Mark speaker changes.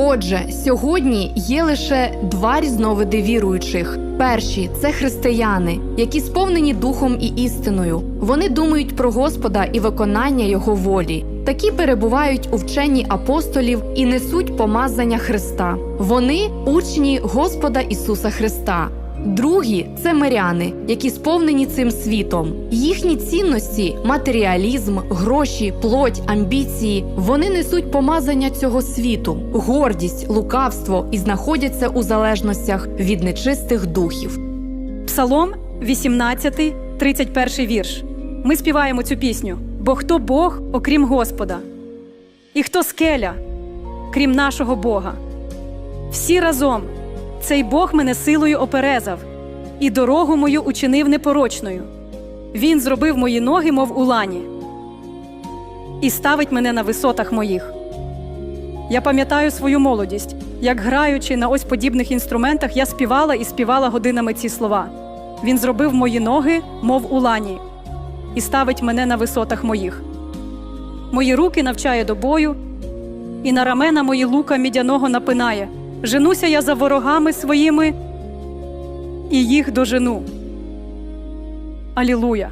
Speaker 1: Отже, сьогодні є лише два різновиди віруючих. Перші це християни, які сповнені духом і істиною. Вони думають про Господа і виконання Його волі. Такі перебувають у вченні апостолів і несуть помазання Христа. Вони учні Господа Ісуса Христа. Другі це миряни, які сповнені цим світом. Їхні цінності матеріалізм, гроші, плоть, амбіції. Вони несуть помазання цього світу, гордість, лукавство і знаходяться у залежностях від нечистих духів.
Speaker 2: Псалом 18, 31 вірш. Ми співаємо цю пісню. Бо хто Бог, окрім Господа? І хто скеля, крім нашого Бога? Всі разом цей Бог мене силою оперезав, і дорогу мою учинив непорочною. Він зробив мої ноги, мов у лані, і ставить мене на висотах моїх. Я пам'ятаю свою молодість, як граючи на ось подібних інструментах, я співала і співала годинами ці слова. Він зробив мої ноги, мов у лані, і ставить мене на висотах моїх. Мої руки навчає до бою, і на рамена мої лука мідяного напинає. Женуся я за ворогами своїми і їх дожену. Алілуя!